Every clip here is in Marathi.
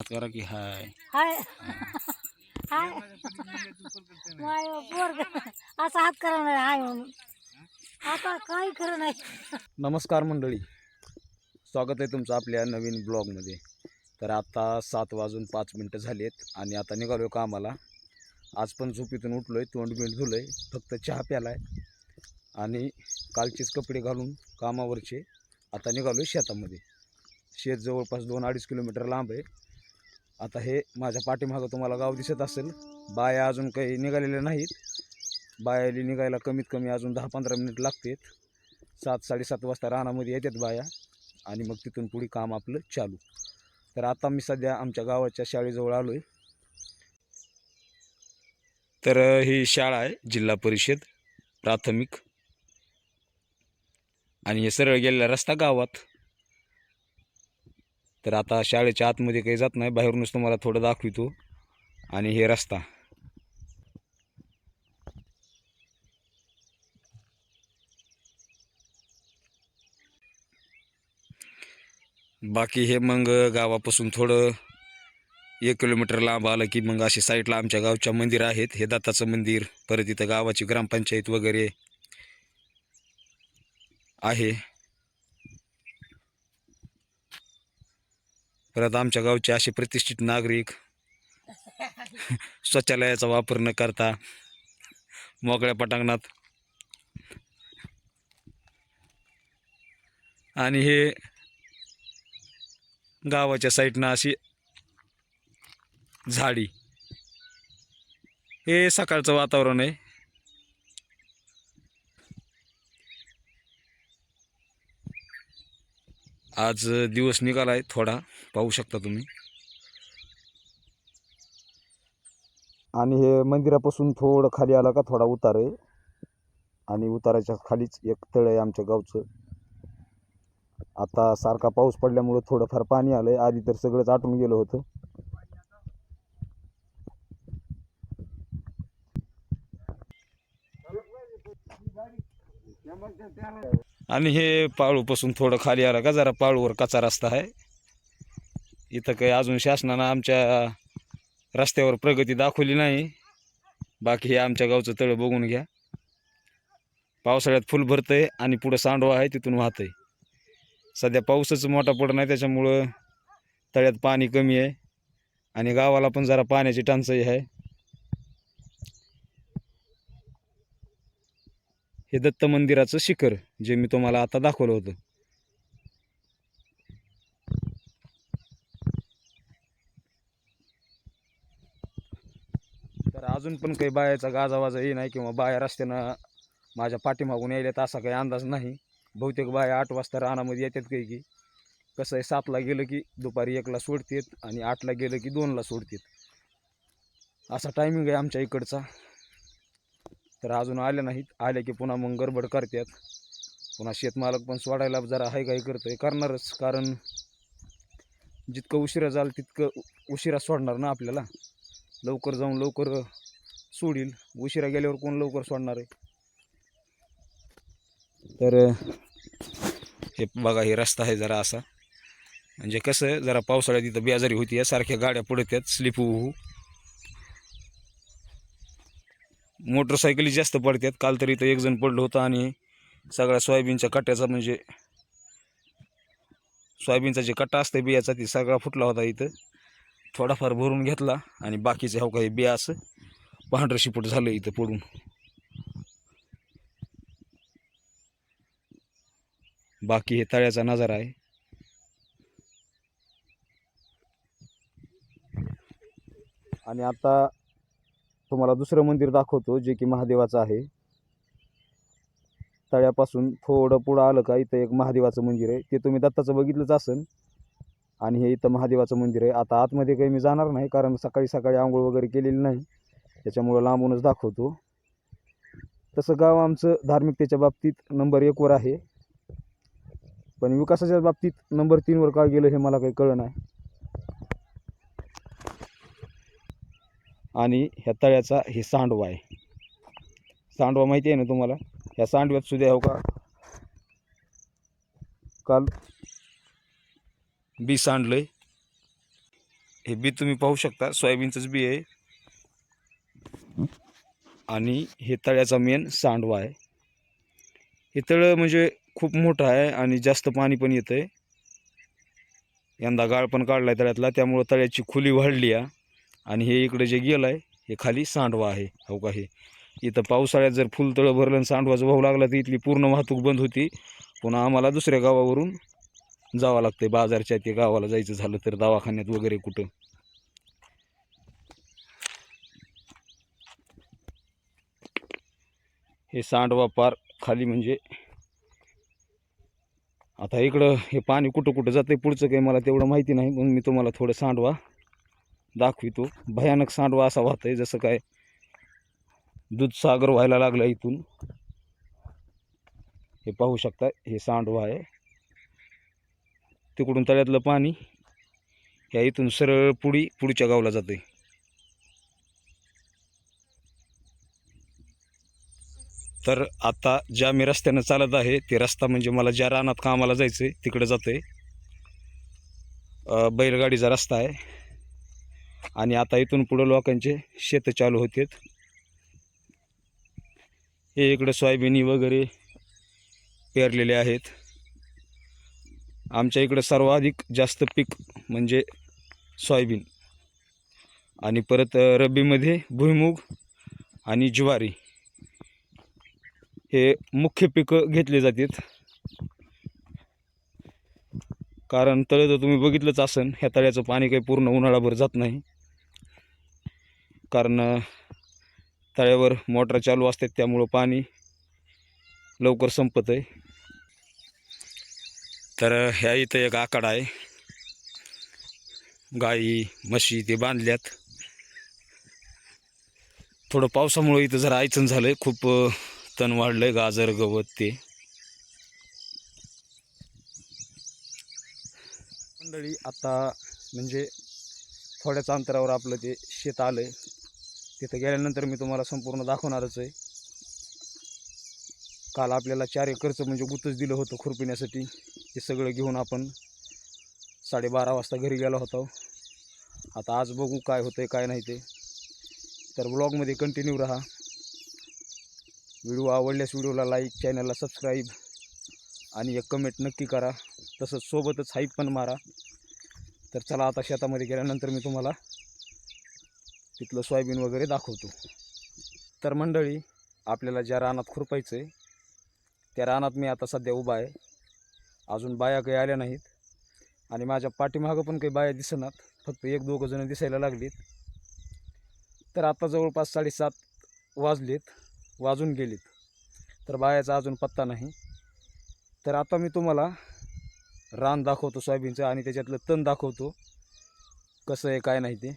करा की हाय. हाय. हाय. माय पोरग असा हात करा नाही हाय म्हणून. आता काही खरं नाही. नमस्कार मंडळी. स्वागत आहे तुमचं आपल्या नवीन ब्लॉगमध्ये. तर आता सात वाजून पाच मिनटं झाली आहेत आणि आता निघालो आहे कामाला. आज पण झोपेतून उठलो आहे तोंड बिंड धुलं आहे फक्त चहा प्याला आहे आणि कालचेच कपडे घालून कामावरचे आता निघालो आहे शेतामध्ये. शेत जवळपास दोन अडीच किलोमीटर लांब आहे. आता हे माझ्या पाठीमागं तुम्हाला गाव दिसत असेल. बाया अजून काही निघालेल्या नाहीत. बायाली निघायला कमीत कमी अजून दहा पंधरा मिनिट लागतात. सात साडेसात वाजता रानामध्ये येतात बाया आणि मग तिथून पुढे काम आपलं चालू. तर आता मी सध्या आमच्या गावाच्या शाळेजवळ आलो आहे तर ही शाळा आहे जिल्हा परिषद प्राथमिक. आणि हे सरळ गेलेला रस्ता गावात. तर आता शाळेच्या आतमध्ये काही जात नाही. बाहेरूनच तुम्हाला थोडं दाखवितो. आणि हे रस्ता. बाकी हे मग गावापासून थोडं एक किलोमीटर लांब आलं की मग अशी साईडला आमच्या गावच्या मंदिर आहेत. हे दत्ताचं मंदिर परत इथं गावाची ग्रामपंचायत वगैरे आहे. परत आमच्या गावचे असे प्रतिष्ठित नागरिक शौचालयाचा वापर न करता मोकळ्या पटांगणात. आणि हे गावाच्या साईडनं अशी झाडी. हे सकाळचं वातावरण आहे. आज दिवस निघाला आहे थोडा. पाहू शकता तुम्ही. आणि हे मंदिरापासून थोडं खाली आला का थोडा उतार आहे. आणि उताराच्या खालीच एक तळ आहे आमच्या गावचं. आता सारखा पाऊस पडल्यामुळं थोडंफार पाणी आलं आहे आधी तर सगळंच आटून गेलं होतं. आणि हे पाळूपासून थोडं खाली आलं का जरा पाळूवर कचा रस्ता आहे. इथं काही अजून शासनानं आमच्या रस्त्यावर प्रगती दाखवली नाही. बाकी हे आमच्या गावचं तळं बघून घ्या. पावसाळ्यात फुल भरतं आहे आणि पुढं सांडवा आहे तिथून वाहतंय. सध्या पाऊसच मोठा पडत नाही त्याच्यामुळं तळ्यात पाणी कमी आहे. आणि गावाला पण जरा पाण्याची टंचाई आहे. हे दत्त मंदिराचं शिखर जे मी तुम्हाला आता दाखवलं होतं. तर अजून पण काही बायाचा गाजावाजा ये नाही किंवा बाया रस्त्यानं माझ्या पाठीमागून यायल्यात असा काही अंदाज नाही. बहुतेक बाया आठ वाजता रानामध्ये येतात काही की. कसं आहे सातला गेलं की दुपारी एकला सोडतात आणि आठला गेलं की दोनला सोडतात. असा टायमिंग आहे आमच्या इकडचा. तर अजून आल्या नाहीत. आल्या की पुन्हा मग गडबड करतात. पुन्हा शेतमालक पण सोडायला जरा हाय घाई करतोय करणारच. कारण जितकं उशिरा जाल तितकं उशिरा सोडणार ना आपल्याला. लवकर जाऊन लवकर सोडील. उशिरा गेल्यावर कोण लवकर सोडणार आहे? तर हे बघा हे रस्ता आहे जरा असा. म्हणजे कसं आहे, जरा पावसाळ्यात इथं बेजारी होती सारख्या गाड्या पडत्यात. स्लिप होऊ. मोटरसायकली जास्त पडतात काल तरी इथं एकजण पडलं होतं आणि सगळ्या सोयाबीनच्या कट्ट्याचा म्हणजे सोयाबीनचा जे कट्टा असतं बियाचा ती सगळा फुटला होता इथं. थोडाफार भरून घेतला आणि बाकीचे हो काही बिया असं पांढरं शिपट झालं इथं पडून. बाकी हे तळ्याचा नजारा आहे. आणि आता तुम्हाला दुसरं मंदिर दाखवतो जे की महादेवाचं आहे. तळ्यापासून थोडं पुढं आलं का इथं एक महादेवाचं मंदिर आहे. ते तुम्ही दत्ताचं बघितलंच असेल. आणि हे इथं महादेवाचं मंदिर आहे. आता आतमध्ये काही मी जाणार नाही कारण सकाळी सकाळी आंघोळ वगैरे केलेली नाही. त्याच्यामुळं लांबूनच दाखवतो. तसं गाव आमचं धार्मिकतेच्या बाबतीत नंबर एकवर आहे. पण विकासाच्या बाबतीत नंबर तीनवर का गेलं हे मला काही कळलं नाही. आणि ह्या तळ्याचा हे सांडवा आहे. सांडवा माहिती आहे ना तुम्हाला? ह्या सांडव्यात सुद्धा हो का? काल बी सांडलंय. हे बी तुम्ही पाहू शकता. सोयाबीनचंच बी आहे. आणि हे तळ्याचा मेन सांडवा आहे. हे तळं म्हणजे खूप मोठं आहे आणि जास्त पाणी पण येतं आहे यंदा गाळ पण काढला आहे तळ्यातला. त्यामुळं तळ्याची खुली वाढली आहे. आणि हे इकडे जे गेलं आहे हे खाली सांडवा आहे. हो का हे? इथं पावसाळ्यात जर फुलतळं भरलं आणि सांडवाचं भाऊ लागला तर इथली पूर्ण वाहतूक बंद होती. पुन्हा आम्हाला दुसऱ्या गावावरून जावं लागतंय. बाजारच्या ते गावाला जायचं झालं तर दवाखान्यात वगैरे कुठं? हे सांडवा पार खाली म्हणजे आता इकडं हे पाणी कुठं कुठं जाते पुढचं काही मला तेवढं माहिती नाही. म्हणून मी तुम्हाला थोडं सांडवा दाखवितो. भयानक सांडवा असा वाहत आहे जसं काय दूधसागर व्हायला लागला इथून. हे पाहू शकता हे सांडवा आहे. तिकडून तळ्यातलं पाणी ह्या इथून सरळ पुढी पुढच्या गावला जाते तर आता ज्या मी रस्त्यानं चालत आहे ते रस्ता म्हणजे मला ज्या रानात कामाला जायचं आहे तिकडे जातं आहे बैलगाडीचा रस्ता आहे. आणि आता इथून पुढं लोकांचे शेतं चालू होतात. हे इकडं सोयाबिनी वगैरे पेरलेले आहेत. आमच्या इकडं सर्वाधिक जास्त पीक म्हणजे सोयाबीन. आणि परत रब्बीमध्ये भुईमूग आणि ज्वारी. हे मुख्य पिकं घेतले जातात. कारण तळे तर तुम्ही बघितलंच असन ह्या तळ्याचं पाणी काही पूर्ण उन्हाळाभर जात नाही. कारण तळ्यावर मोटर चालू असतात त्यामुळं पाणी लवकर संपत आहे. तर ह्या इथं एक आकडा आहे. गाई म्हशी ते बांधल्यात. थोडं पावसामुळं इथं जरा आयचन आहे खूप तण वाढलं आहे गाजर गवत ते. मंडळी आता म्हणजे थोड्याच अंतरावर आपलं ते शेत आलंय तिथं गेल्यानंतर मी तुम्हाला संपूर्ण दाखवणारच आहे. काल आपल्याला चार एकरचं म्हणजे गुतच दिलं होतं खुरपिण्यासाठी. ते सगळं घेऊन आपण साडेबारा वाजता घरी गेलो होतो. आता आज बघू काय होतं आहे काय नाही ते. तर ब्लॉगमध्ये कंटिन्यू राहा. व्हिडिओ आवडल्यास व्हिडिओला लाईक चॅनलला सबस्क्राईब आणि एक कमेंट नक्की करा. तसंच सोबतच हाईप पण मारा. तर चला आता शेतामध्ये गेल्यानंतर मी तुम्हाला तिथलं सोयाबीन वगैरे दाखवतो. तर मंडळी आपल्याला ज्या रानात खुरपायचं आहे त्या रानात मी आता सध्या उभा आहे. अजून बाया काही आल्या नाहीत. आणि माझ्या पाठीमागं पण काही बाया दिसनात. फक्त एक दोघं जणं दिसायला लागलीत. तर आता जवळपास साडेसात वाजलेत वाजून गेलीत. तर बायाचा अजून पत्ता नाही. तर आता मी तुम्हाला रान दाखवतो सोयाबीनचं आणि त्याच्यातलं तण दाखवतो. कसं आहे काय नाही ते.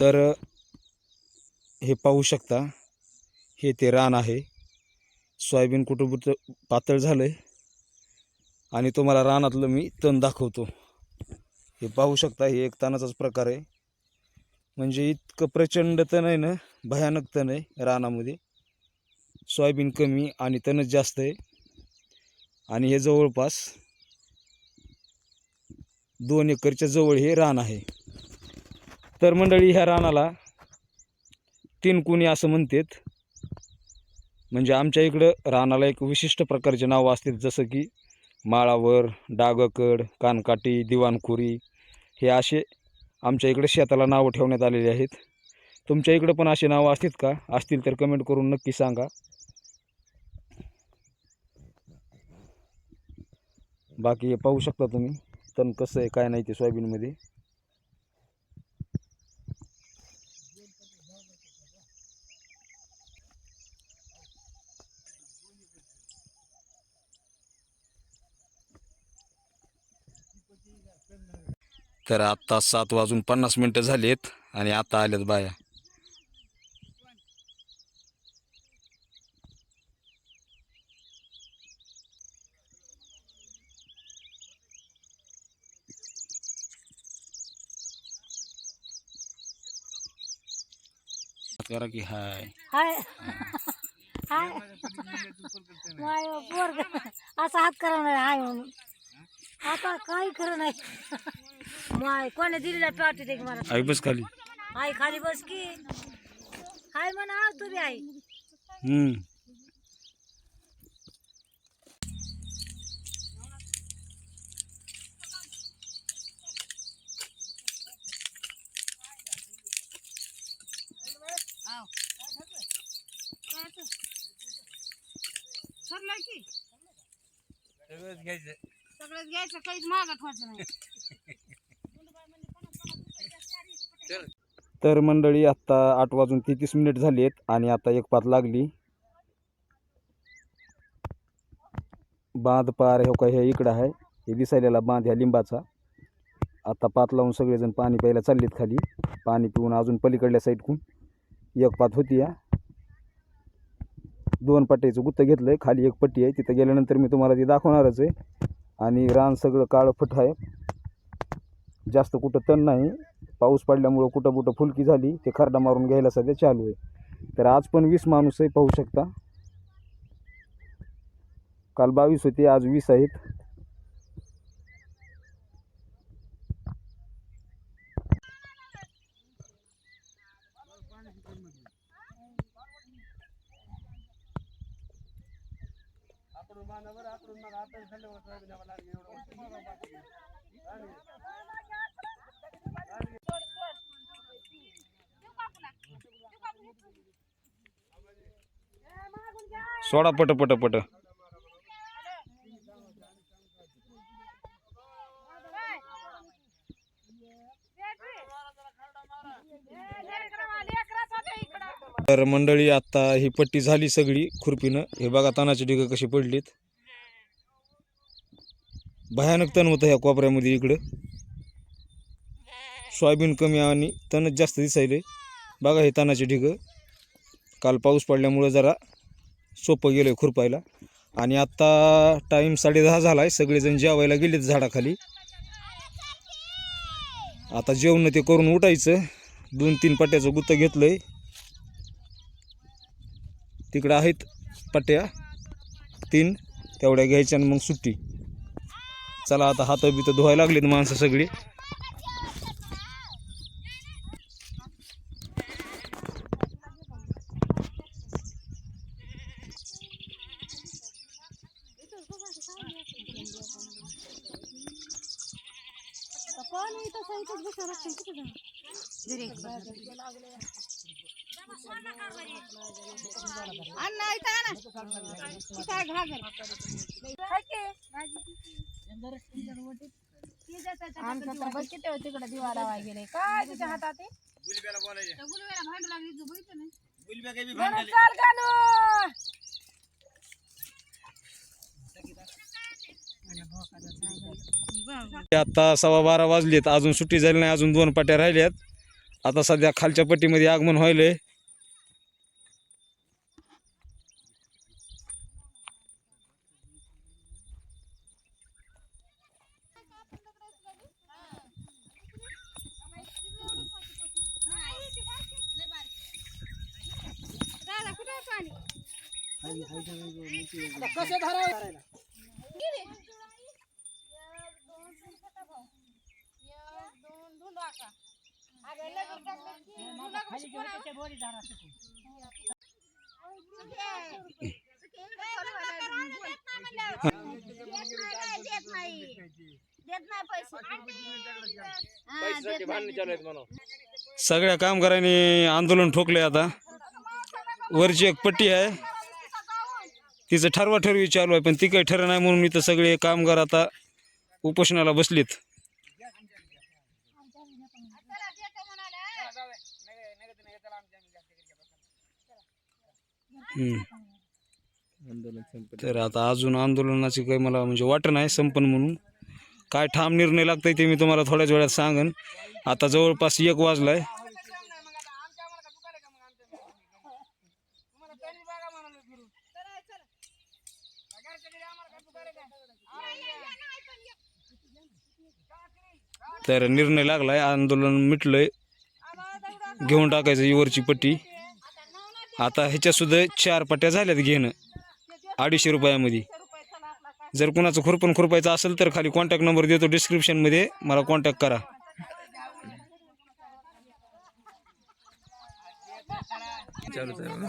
तर हे पाहू शकता हे ते रान आहे. सोयाबीन कुठं पातळ झालं आहे आणि तुम्हाला रानातलं मी तण दाखवतो. हे पाहू शकता हे एक तणाचाच प्रकार आहे. म्हणजे इतकं प्रचंड तण आहे ना भयानक तण आहे रानामध्ये. सोयाबीन कमी आणि तणच जास्त आहे. आणि हे जवळपास दोन एकरच्या जवळ हे रान आहे. तर मंडळी ह्या रानाला तीन कुणी असं म्हणतात. म्हणजे आमच्या इकडं रानाला एक विशिष्ट प्रकारचे नावं असतात. जसं की माळावर डागकड कानकाटी दिवाणखुरी हे असे आमच्या इकडे शेताला नावं ठेवण्यात आलेली आहेत. तुमच्या इकडं पण असे नावं असतील का? असतील तर कमेंट करून नक्की सांगा. बाकी हे पाहू शकता तुम्ही. तण कसं आहे काय नाही ते सोयाबीनमध्ये. तर आत्ता सात वाजून पन्नास मिनटं झालीत आणि आता आल्यात बाया. करा की हाय. हाय. हाय. माय पोरग. असा हात करणार हाय म्हणून. आता काही खरं नाही. माय कोणी दिलेला पाठी दे मला? आई बस खाली. आई खाली बस की. हाय म्हणा आव तू बी आई. हम्म. की. सगळंच घ्यायचं. काहीच मागत व्हायचं नाही. तर मंडळी आत्ता आठ वाजून तेहतीस मिनिट झाली आहेत आणि आता एक पात लागली. बांध पार हो का हे इकडं आहे. हे दिसायलेला बांध ह्या लिंबाचा. आता पात लावून सगळेजण पाणी प्यायला चाललेत खाली. पाणी पिऊन अजून पलीकडल्या साईडकून एक पात होती या. दोन पट्ट्याचं गुत्त घेतलं आहे खाली एक पट्टी आहे. तिथं गेल्यानंतर मी तुम्हाला ती दाखवणारच आहे. आणि रान सगळं काळं फट आहे. जास्त कुठं तण नाही. पाऊस पडल्यामुळं कुठं कुठं फुलकी झाली. ते खरडा मारून घ्यायला सध्या चालू आहे. तर आज पण वीस माणूसही पाहू शकता. काल बावीस होते आज वीस आहेत. सोडा पट पट पट. तर मंडळी आता ही पट्टी झाली सगळी खुरपीनं. हे बघा तानाची ढिगं कशी पडलीत. भयानक तण होतं ह्या कोपऱ्यामध्ये इकडं. सोयाबीन कमी आणि तणच जास्त दिसायले बघा हे तणाची ढिगं. काल पाऊस पडल्यामुळं जरा सोपं गेलं खुरपायला. आणि आत्ता टाईम साडेदहा झाला आहे सगळेजण जेवायला गेलेत झाडाखाली. आता जेवण ते करून उठायचं. दोन तीन पट्ट्याचं गुत्त घेतलं आहे तिकडं आहेत पट्ट्या तीन. तेवढ्या घ्यायच्या आणि मग सुट्टी. चला आता हात बित धुवायला लागलेत माणसं सगळी? अण्णा इथं घागर. आमचा की? तर बघ किती होतं तिकडं दिवा लावायला गेले काय तुझ्या हातात आहे? बरं, चाल घालू. आता सव्वा बारा वाजलेत अजून सुट्टी झाली नाही अजून दोन पट्या राहिल्यात आता सध्या खालच्या पट्टीमध्ये आगमन व्हायलंय सगळ्या कामगारांनी आंदोलन ठोकले आता. वरची एक पट्टी आहे. तिचं ठरवा ठरवी चालू आहे पण ती काही ठरं नाही म्हणून इथं सगळे कामगार आता उपोषणाला बसलीत. तर आता अजून आंदोलनाची काही मला म्हणजे वाटत नाही संपन म्हणून. काय ठाम निर्णय लागतंय ते मी तुम्हाला थोड्याच वेळात सांगन. आता जवळपास एक वाजलाय. तर निर्णय लागला आहे आंदोलन मिटलंय. घेऊन टाकायचं युवरची पट्टी. आता ह्याच्यासुद्धा चार पट्ट्या झाल्यात घेणं. अडीचशे रुपयामध्ये. जर कुणाचं खुरपण खुरपायचं असेल तर खाली कॉन्टॅक्ट नंबर देतो डिस्क्रिप्शनमध्ये मला कॉन्टॅक्ट करा. चालू आहे बघा.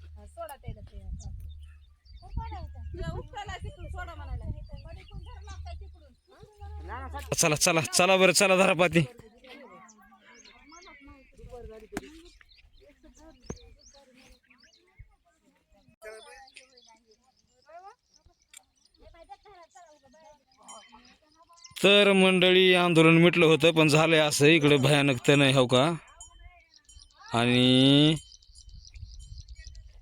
चला चला चला बरं चला धरापाती तर मंडळी आंदोलन मिटलं होतं पण झालंय असं. इकडे भयानक तर नाही हो का? आणि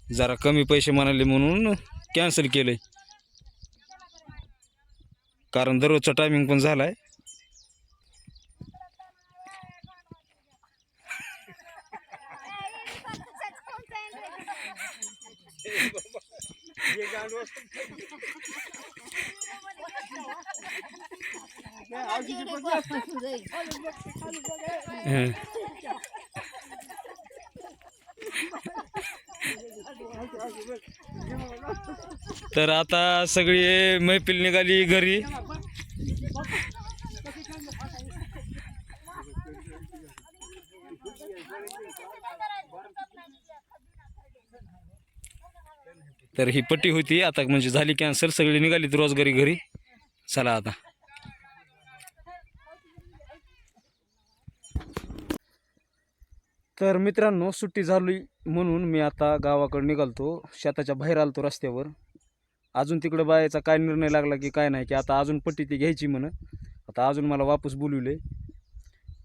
जरा कमी पैसे म्हणाले म्हणून कॅन्सल केलंय. कारण दररोजचा टायमिंग पण झाला आहे आता सगळी मैफिल निघाली घरी. तर ही पट्टी होती. आता म्हणजे झाली कॅन्सल. सगळी निघाली रोजगारी घरी. चला आता. तर मित्रांनो सुट्टी झाली म्हणून मी आता गावाकडे निघालतो. शेताच्या बाहेर आलतो रस्त्यावर. अजून तिकडं बायाचा काय निर्णय लागला की काय नाही की आता अजून पट्टी ती घ्यायची म्हण. आता अजून मला वापस बोलवले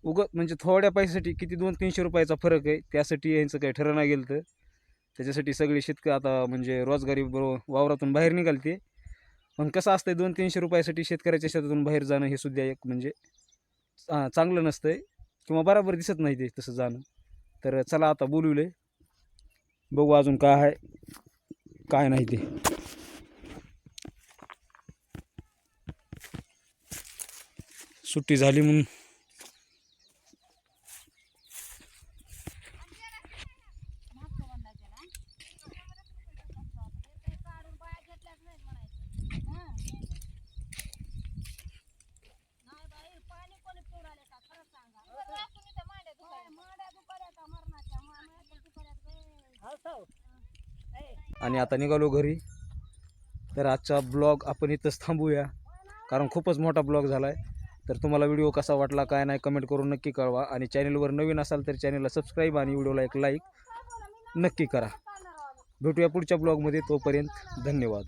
उग म्हणजे थोड्या पैशासाठी किती दोन तीनशे रुपयाचा फरक आहे त्यासाठी यांचं काही ठरं नाही गेलं तर. त्याच्यासाठी सगळे शेतकरी आता म्हणजे रोजगारी बरोबर वावरातून बाहेर निघालते. पण कसं असतंय दोन तीनशे रुपयासाठी शेतकऱ्याच्या शेतातून बाहेर जाणं हे सुद्धा एक म्हणजे चा- चांगलं नसतंय. किंवा बराबर दिसत नाही ते तसं जाणं. तर चला आता बोलवले बघू अजून काय आहे काय नाही ते. सुट्टी झाली म्हणून. आणि आता निघालो घरी. तर आजचा ब्लॉग आपण इथंच थांबूया. कारण खूपच मोठा ब्लॉग झाला आहे तर तुम्हाला व्हिडिओ कसा वाटला काय नाही कमेंट करून नक्की कळवा. आणि चॅनलवर नवीन असाल तर चॅनलला सबस्क्राईब आणि व्हिडिओला एक लाईक नक्की करा. भेटूया पुढच्या ब्लॉगमध्ये तोपर्यंत धन्यवाद.